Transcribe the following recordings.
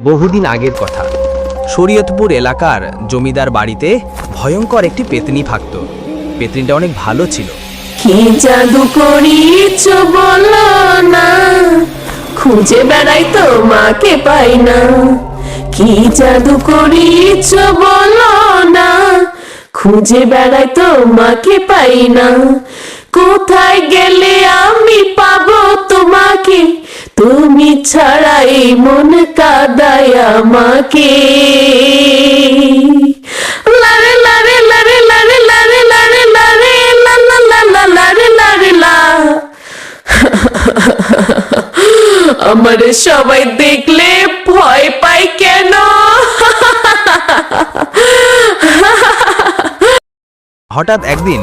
বহুদিন আগের কথা। শরীয়তপুর এলাকার জমিদার বাড়িতে ভয়ঙ্কর একটি পেতনি থাকত পেতনিটা অনেক ভালো ছিল। খুঁজে বেড়াই তো মাকে পাই না। কি জাদু করিছ বলো না। খুঁজে বেড়াই তো মাকে পাই না। কোথায় গেলে আমি পাবো তোমাকে? তুমি ছাড়া এই মন কাদায় আমাকে। লারে লারে লারে লারে লারে লারে লারে লা লা লা লারে লারে লা। আমারে সবাই দেখলে ভয় পায় কেন? হঠাৎ একদিন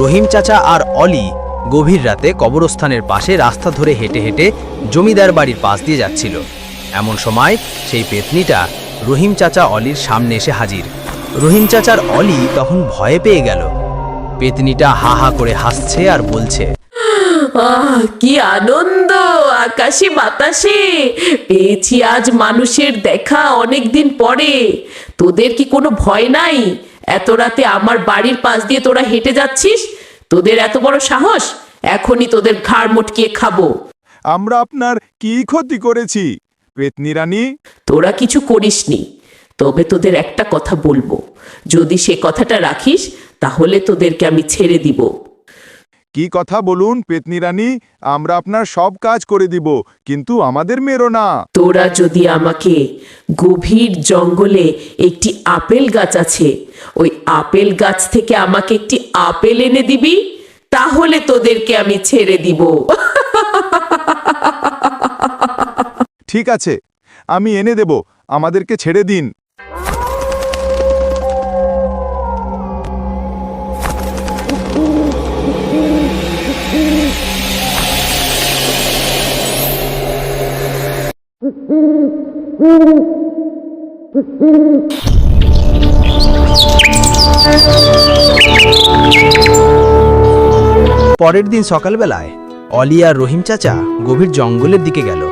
রহিম চাচা আর অলি গভীর রাতে কবরস্থানের পাশে রাস্তা ধরে হেঁটে হেঁটে জমিদার বাড়ির পাশ দিয়ে যাচ্ছিল। এমন সময় সেই পেতনিটা রহিম চাচা অলির সামনে এসে হাজির। রহিম চাচার অলি তখন ভয়ে পেয়ে গেল। পেতনিটা হা হা করে হাসছে আর বলছে আহ কি আনন্দ আকাশে বাতাসে। পেয়েছি আজ মানুষের দেখা অনেক দিন পরে। তোদের কি কোনো ভয় নাই? এত রাতে আমার বাড়ির পাশ দিয়ে তোরা হেঁটে যাচ্ছিস? তোদের এত বড় সাহস? এখনই তোদের ঘাড় মটকিয়ে খাব। আমরা আপনার কি ক্ষতি করেছি? পেতনি রানী? তোরা কিছু করিসনি তবে তোদের একটা কথা বলব। যদি সে কথাটা রাখিস তাহলে তোদেরকে আমি ছেড়ে দিব। কি কথা বলুন পেতনি রানী? আমরা আপনার সব কাজ করে দিব কিন্তু আমাদের মেরো না। তোরা যদি আমাকে গভীর জঙ্গলে একটি আপেল গাছ আছে ওই আপেল গাছ থেকে আমাকে একটি আপেল এনে দিবি তাহলে তোদেরকে আমি ছেড়ে দিব। ঠিক আছে, আমি এনে দেব, আমাদেরকে ছেড়ে দিন। পরের দিন সকালবেলায় অলি আর রহিম চাচা গভীর জঙ্গলের দিকে গেল।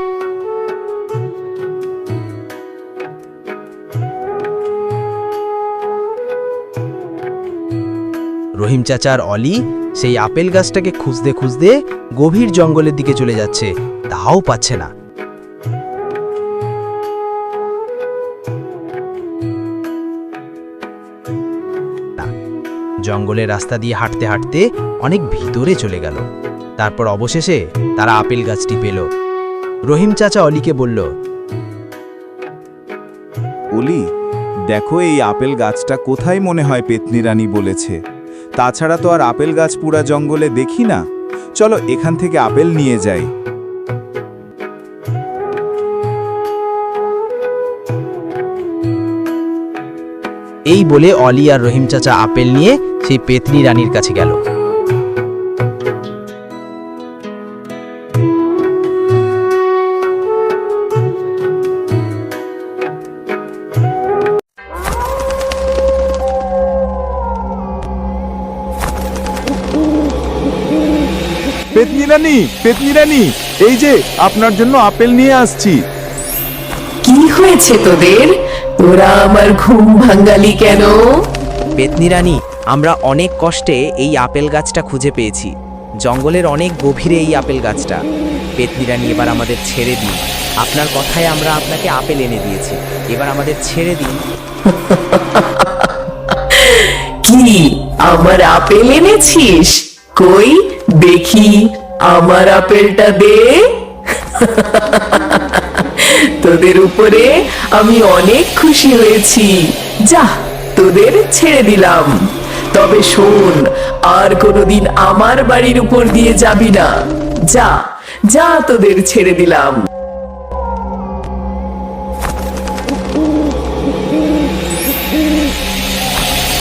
রহিম চাচার অলি সেই আপেল গাছটাকে খুঁজতে খুঁজতে গভীর জঙ্গলের দিকে চলে যাচ্ছে তাও পাচ্ছে না, জঙ্গলের রাস্তা দিয়ে হাঁটতে হাঁটতে অনেক ভিতরে চলে গেল। তারপর অবশেষে তারা আপেল গাছটি পেল। রহিম চাচা অলিকে বলল, অলি, দেখো এই আপেল গাছটা কোথায় মনে হয় পেতনি রানী বলেছে। তাছাড়া তো আর আপেল গাছ পুরা জঙ্গলে দেখি না। চলো এখান থেকে আপেল নিয়ে যাই। এই বলে অলি আর রহিম চাচা আপেল নিয়ে সেই পেতনি রানীর কাছে গেল। রানী পেতনি রানী এই যে আপনার জন্য আপেল নিয়ে আসছি। কি হয়েছে তোদের? তোরা আমার ঘুম ভাঙ্গালি কেন? পেতনি রানী আমরা অনেক কষ্টে এই আপেল গাছটা খুঁজে পেয়েছি। জঙ্গলের অনেক গভীরে এই আপেল গাছটা। পেতনি রানী এবার আমাদের ছেড়ে দিন। আপনার কথায় আমরা আপনাকে আপেল এনে দিয়েছি। এবার আমাদের ছেড়ে দিন। কি আমার আপেল এনেছিস? কই দেখি। আমার আপেলটা দে। তোদের উপরে আমি অনেক খুশি হয়েছি। যা, তোদের ছেড়ে দিলাম। তবে শোন, আর কোনোদিন আমার বাড়ির উপর দিয়ে যাবি না। যা যা তোদের ছেড়ে দিলাম।